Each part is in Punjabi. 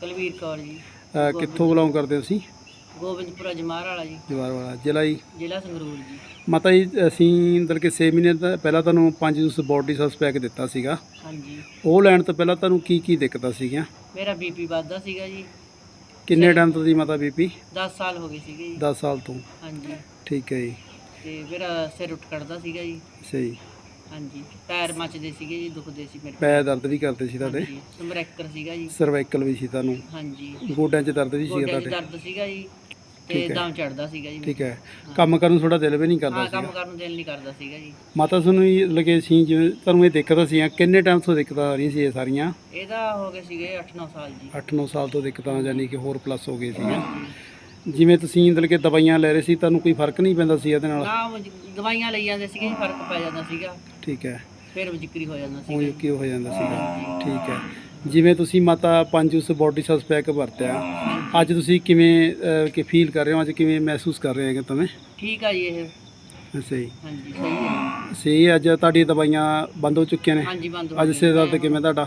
ਕੁਲਵੀਰ ਕੌਰ ਜੀ। ਕਿੱਥੋਂ ਬਿਲੋਂਗ ਕਰਦੇ ਹੋ ਤੁਸੀਂ? ਗੋਬਿੰਦਪੁਰਾ ਜਮਾਰ ਵਾਲਾ ਜੀ। ਜਵਾਰ ਵਾਲਾ ਜ਼ਿਲ੍ਹਾ ਜੀ? ਜ਼ਿਲ੍ਹਾ ਸੰਗਰੂਰ ਜੀ। ਮਾਤਾ ਜੀ ਅਸੀਂ ਮਤਲਬ ਕਿ 6 ਮਹੀਨੇ ਦਾ ਪਹਿਲਾਂ ਤੁਹਾਨੂੰ 5 ਜੂਸ ਬੋਡੀ ਸਸ ਪੈਕ ਦਿੱਤਾ ਸੀਗਾ। ਹਾਂਜੀ। ਉਹ ਲੈਣ ਤੋਂ ਪਹਿਲਾਂ ਤੁਹਾਨੂੰ ਕੀ ਕੀ ਦਿੱਕਤਾਂ ਸੀਗੀਆਂ? ਮੇਰਾ ਬੀਪੀ ਵੱਧਦਾ ਸੀਗਾ ਜੀ। ਕਿੰਨੇ ਟਾਈਮ ਤੋਂ ਦੀ ਮਾਤਾ ਬੀਪੀ? 10 ਸਾਲ ਹੋ ਗਏ ਸੀਗੇ ਜੀ। 10 ਸਾਲ ਤੋਂ। ਹਾਂਜੀ। ਠੀਕ ਹੈ ਜੀ। ਤੇ ਮੇਰਾ ਸਿਰ ਉੱਠ ਕੱਢਦਾ ਸੀਗਾ ਜੀ। ਸਹੀ। ਹਾਂਜੀ। ਪੈਰ ਮੱਚਦੇ ਸੀਗੇ ਜੀ ਦੁਖਦੇ ਸੀ ਮੇਰੇ। ਪੈ ਦਰਦ ਵੀ ਕਰਦੇ ਸੀ ਤੁਹਾਡੇ? ਹਾਂਜੀ ਸਮਰੈਕਰ ਸੀਗਾ ਜੀ। ਸਰਵਾਈਕਲ ਵੀ ਸੀ ਤੁਹਾਨੂੰ? ਹਾਂਜੀ। ਗੋਡਿਆਂ 'ਚ ਦਰਦ ਵੀ ਸੀਗਾ ਗੋਡਿਆਂ 'ਚ ਤੁਹਾਡੇ? ਦਰਦ ਸੀਗਾ ਜੀ ਤੇ ਠੀਕ ਹੈ। ਦਮ ਚੜਦਾ ਸੀਗਾ ਜੀ। ਠੀਕ ਹੈ। ਕੰਮ ਕਰਨ ਨੂੰ ਥੋੜਾ ਦਿਲ ਵੀ ਨਹੀਂ ਕਰਦਾ ਹਾਂ ਕੰਮ ਸੀਗਾ? ਕਰਨ ਨੂੰ ਦਿਲ ਨਹੀਂ ਕਰਦਾ ਸੀਗਾ ਜੀ। ਮਾਤਾ ਤੁਹਾਨੂੰ ਇਹ ਲੱਗੇ ਸੀ ਜਿਵੇਂ ਤੁਹਾਨੂੰ ਇਹ ਦਿੱਕਤਾਂ ਸੀਆਂ ਕਿੰਨੇ ਟਾਈਮ ਤੋਂ ਦਿੱਕਤਾਂ ਆ ਰਹੀਆਂ ਸੀ ਇਹ ਸਾਰੀਆਂ? ਇਹਦਾ ਹੋ ਗਏ ਸੀਗੇ 8-9 ਸਾਲ ਜੀ। 8-9 ਸਾਲ ਤੋਂ ਦਿੱਕਤਾਂ ਯਾਨੀ ਕਿ ਹੋਰ ਪਲੱਸ ਹੋ ਗਏ ਸੀਗੀਆਂ। ਹਾਂਜੀ। ਜਿਵੇਂ ਤੁਸੀਂ ਮਤਲਬ ਕਿ ਦਵਾਈਆਂ ਲੈ ਰਹੇ ਸੀ ਤੁਹਾਨੂੰ ਕੋਈ ਫ਼ਰਕ ਨਹੀਂ ਪੈਂਦਾ ਸੀ ਇਹਦੇ ਨਾਲ? ਨਾ ਦਵਾਈਆਂ ਲਈ ਜਾਂਦੇ ਸੀਗੇ ਫ਼ਰਕ ਪੈ ਜਾਂਦਾ ਸੀਗਾ। ਠੀਕ ਹੈ। ਫਿਰ ਜ਼ਿਕਰੀ ਹੋ ਜਾਂਦਾ ਉਹ ਸੀਗਾ। ਕੀ ਹੋ ਜਾਂਦਾ ਸੀਗਾ। ਠੀਕ ਹੈ। ਜਿਵੇਂ ਤੁਸੀਂ ਮਾਤਾ ਪੰਜ ਉਸ ਬੋਡੀ ਸਸ ਪੈਕ ਵਰਤਿਆ ਅੱਜ ਤੁਸੀਂ ਕਿਵੇਂ ਅਹ, ਕਿ ਫੀਲ ਕਰ ਰਹੇ ਹੋ? ਅੱਜ ਕਿਵੇਂ ਮਹਿਸੂਸ ਕਰ ਰਹੇ ਹੈਗੇ ਤੁਸੀਂ ਠੀਕ ਆ ਜੀ ਇਹ। ਜੀ ਹਾਂਜੀ ਸਹੀ ਹੈ ਸਹੀ ਅੱਜ ਤੁਹਾਡੀਆਂ ਦਵਾਈਆਂ ਬੰਦ ਹੋ ਚੁੱਕੀਆਂ ਨੇ? ਹਾਂਜੀ ਬੰਦ ਹੋ ਅੱਜ ਗਏ। ਸਿਰ ਦਰਦ ਕਿਵੇਂ ਤੁਹਾਡਾ?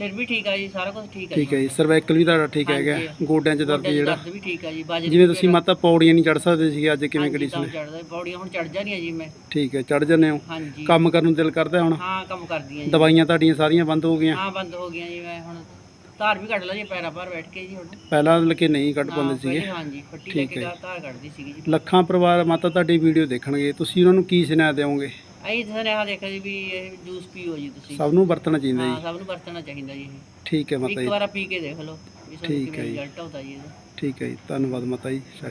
ਸਿਰ ਵੀ ਠੀਕ ਆ ਜੀ ਸਾਰਾ ਕੁਝ ਠੀਕ ਆ ਠੀਕ ਹੈ ਜੀ ਸਰਵਾਈਕਲ ਵੀ ਤੁਹਾਡਾ ਠੀਕ ਹੈਗਾ ਹਾਂਜੀ। ਗੋਡਿਆਂ 'ਚ ਦਰਦ ਜਿਹੜਾ। ਦਰਦ ਵੀ ਠੀਕ ਆ ਜੀ ਬਾਜਰੇ ਜਿਵੇਂ ਤੁਸੀਂ ਮਾਤਾ ਪੌੜੀਆਂ ਨਹੀਂ ਚੜ ਸਕਦੇ ਸੀਗੇ ਅੱਜ ਕਿਵੇਂ ਕੰਡੀਸ਼ਨ ਹੈ ਚੜਦਾ ਪੌੜੀਆਂ ਹੁਣ ਚੜ ਜਾਣੀਆਂ ਜੀ ਮੈਂ। ਠੀਕ ਹੈ ਚੜ ਜਾਂਦੇ ਹੋ। ਹਾਂਜੀ। ਕੰਮ ਕਰਨ ਨੂੰ ਦਿਲ ਕਰਦਾ ਹੁਣ? ਹਾਂ ਕੰਮ ਕਰਦੀ ਆ ਜੀ। ਦਵਾਈਆਂ ਤੁਹਾਡੀਆਂ ਸਾਰੀਆਂ ਬੰਦ ਹੋ ਗਈਆਂ? ਹਾਂ ਬੰਦ ਹੋ ਗਈਆਂ ਜੀ ਮੈਂ ਹੁਣ ਧਾਰ ਵੀ ਕੱਢ ਲਾ ਜੀ ਪੈਰਾਂ ਪਰ ਬੈਠ ਕੇ ਜੀ ਹੁਣ। ਪਹਿਲਾਂ ਲਕੇ ਨਹੀਂ ਕੱਢ ਪਾਉਂਦੇ ਸੀਗੇ। ਪਹਿਲੇ ਹਾਂਜੀ ਫੱਟੀ ਲੈ ਠੀਕ ਕੇ ਹੈ। ਧਾਰ ਕੱਢਦੀ ਸੀਗੀ ਜੀ। ਲੱਖਾਂ ਪਰਿਵਾਰ ਮਾਤਾ ਤੁਹਾਡੀ ਵੀਡੀਓ ਦੇਖਣਗੇ ਤੁਸੀਂ ਉਹਨਾਂ ਨੂੰ ਕੀ ਸੁਨੇਹਾ ਦਿਓਗੇ? ਅਈ ਸੁਨੇਹਾ ਦੇਖਿਆ ਜੀ ਵੀ ਇਹ ਜੂਸ ਪੀਓ ਜੀ ਤੁਸੀਂ। ਸਭ ਨੂੰ ਵਰਤਣਾ ਚਾਹੀਦਾ ਹਾਂ ਜੀ। ਸਭ ਨੂੰ ਵਰਤਣਾ ਚਾਹੀਦਾ ਜੀ ਇਹ। ਠੀਕ ਹੈ ਮਾਤਾ ਇੱਕ ਜੀ। ਵਾਰ ਪੀ ਕੇ ਦੇਖ ਲਓ ਵੀ ਠੀਕ ਹੈ ਕਿਵੇਂ ਜੀ। ਰਿਜ਼ਲਟ ਆਉਂਦਾ ਜੀ ਇਹਦਾ। ਠੀਕ ਹੈ ਜੀ। ਧੰਨਵਾਦ ਮਾਤਾ ਜੀ। ਸਤਿ